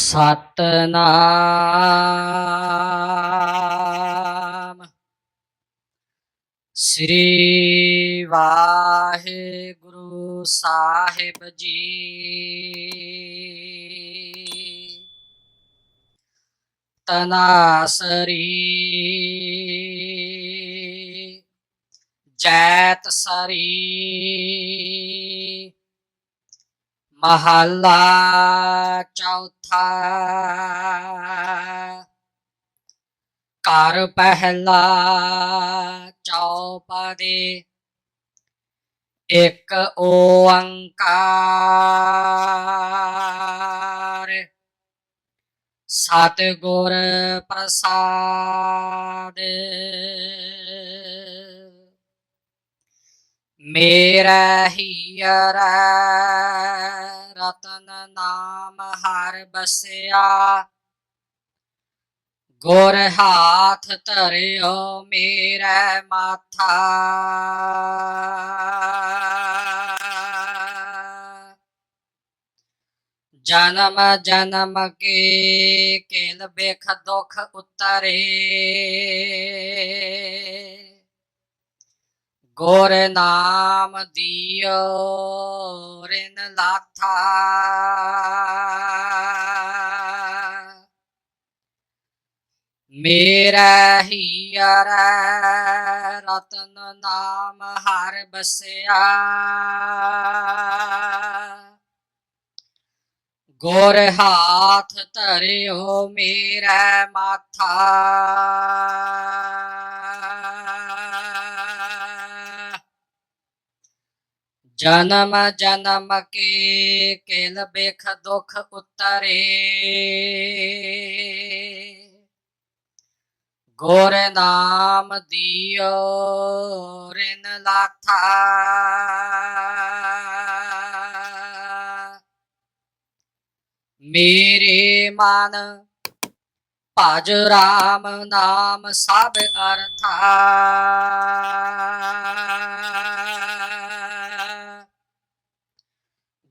ਸਤਨਾਮ। ਸ੍ਰੀ ਵਾਹਿਗੁਰੂ ਸਾਹਿਬ ਜੀ। ਤਨਾਸਰੀ। ਜੈਤ ਸਰੀ ਮਹੱਲਾ ਚੌਥਾ ਕਰ ਪਹਿਲਾ ਚੌਪਦੇ ਇੱਕ ਓੰਕਾਰ ਸਤਿਗੁਰ ਪ੍ਰਸਾਦ ਮੇਰਾ ਹੀਰ ਰਤਨ ਨਾਮ ਹਰ ਬਸਿਆ ਗੁਰ ਹਾਥ ਧਰਿਓ ਮੇਰਾ ਮਾਥਾ ਜਨਮ ਜਨਮ ਕੇ ਕੇਲ ਬੇਖ ਦੁਖ ਉਤਰੇ ਗੁਰ ਨਾਮ ਦਿਓ, ਰਿਨ ਲਾਥਾ। ਮੇਰਾ ਹੀਰ ਰਤਨ ਨਾਮ ਹਰ ਬਸਿਆ। ਗੁਰ ਹਾਥ ਧਰਿਓ, ਮੇਰਾ ਮਾਥਾ। ਜਨਮ ਜਨਮ ਕੇ ਕੇਲ ਬੇਖ ਦੁਖ ਉਤਰੇ। ਗੁਰ ਨਾਮ ਦਿਓ, ਰਿਨ ਲਾਥਾ। ਮੇਰੇ ਮਨ ਭਜ ਰਾਮ ਨਾਮ ਸਭ ਅਰਥਾ।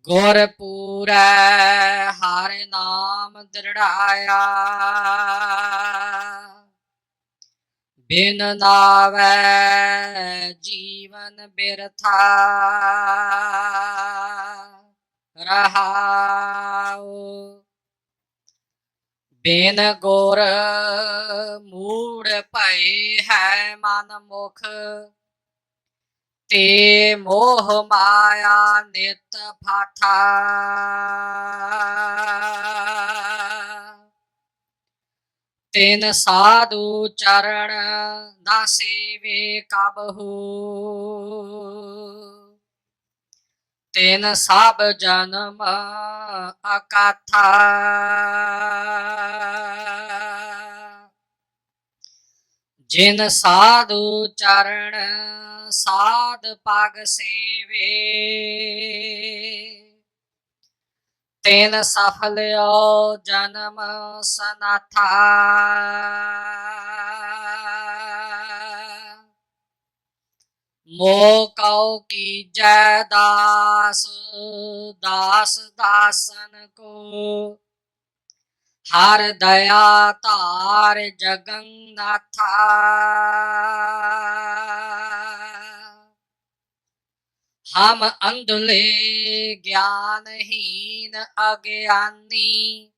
ਗੁਰ ਪੂਰੈ, ਹਰ ਨਾਮ ਦ੍ਰਿੜਾਇਆ। ਬਿਨ ਨਾਵੈ ਜੀਵਨ ਬਿਰਥਾ। ਰਹਾਉ। ਬਿਨ ਗੁਰ ਮੂੜ ਭਏ ਹੈ ਮਨ ਮੁਖ। ਤੇ ਮੋਹ ਮਾਇਆ ਨਿਤ ਫਾਠਾ ਤਿਨ ਸਾਧੂ ਚਰਨ ਨਾ ਸੇਵੇ ਕਬਹੂ ਤੈਨ ਸਭ ਜਨਮ ਅਕਾਥਾ। ਜਿਨ ਸਾਧੂ ਚਰਨ ਸਾਧ ਪਾਗ ਸੇਵੇ। ਤਿਨ ਸਫਲਿਓ ਜਨਮ ਸਨਾਥਾ। ਮੋ ਕਉ ਕੀਜੈ ਦਾਸ ਦਾਸ ਦਾਸਨ ਕੋ। ਹਰ ਦਇਆ ਧਾਰ ਜਗੰਨਾਥਾ। ਹਮ ਅੰਧਲੇ ਗਿਆਨਹੀਨ ਅਗਿਆਨੀ।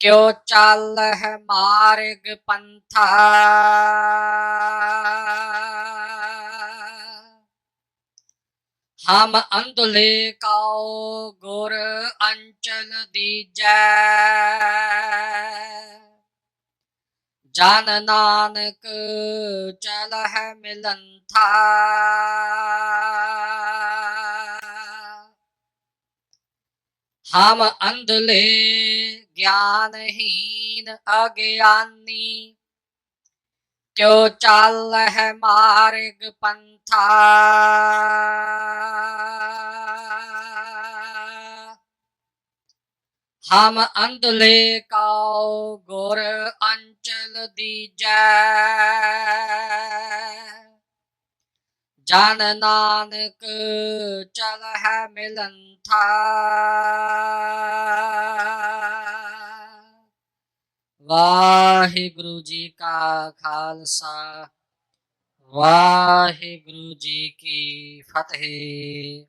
ਕਿਉ ਚੱਲ ਹੈ ਮਾਰਗ ਪੰਥਾ? ਹਮ ਅੰਧਲੇ ਕਉ ਗੁਰ ਅੰਚਲ ਦੀਜੈ। ਜਨ ਨਾਨਕ ਚਲ ਹੈ ਮਿਲੰਥਾ ਹਮ ਅੰਧਲੇ ਗਿਆਨਹੀਨ ਅਗਿਆਨੀ। ਕਿਉ ਚੱਲ ਹੈ ਮਾਰਗ ਪੰਥਾ? ਹਮ ਅੰਧਲੇ ਕਉ ਗੁਰ ਅੰਚਲ ਦੀਜੈ। ਜਨ ਨਾਨਕ ਚਲ ਹੈ ਮਿਲੰਥਾ ਵਾਹਿਗੁਰੂ ਜੀ ਕਾ ਖਾਲਸਾ ਵਾਹਿਗੁਰੂ ਜੀ ਕੀ ਫਤਿਹ